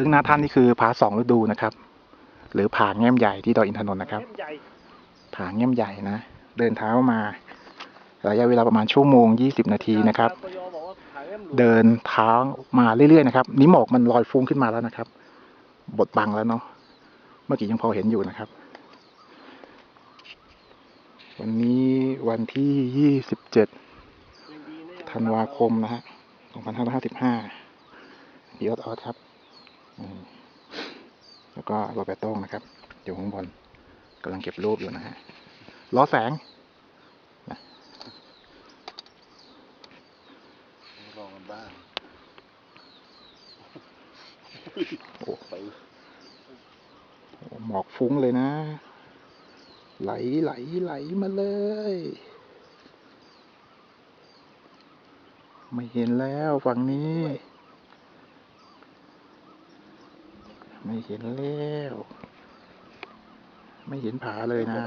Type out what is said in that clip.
บื้องหน้าท่านนี่คือผาสองฤดูนะครับ หรือผาแง้มใหญ่ที่ดอยอินทนนท์นะครับผาแง้มใหญ่นะ เดินเท้ามา ระยะเวลาประมาณชั่วโมง20นาทีนะครับ เดินเท้ามาเรื่อยๆนะครับนี่หมอกมันลอยฟุ้งขึ้นมาแล้วนะครับ บดบังแล้วเนาะเมื่อกี้ยังพอเห็นอยู่นะครับ วันนี้วันที่27ยังดีนะธันวาคมนะฮะ2555พี่ออดออดครับ แล้วก็โรเบโต้งนะครับ อยู่ข้างบนกำลังเก็บรูปอยู่นะฮะล้อแสงลองกันบ้างโอ้ไปหมอกฟุ้งเลยนะ ไหลไหลไหลมาเลย ไม่เห็นแล้วฝั่งนี้ ไม่เห็นแล้ว ไม่เห็นผาเลยนะ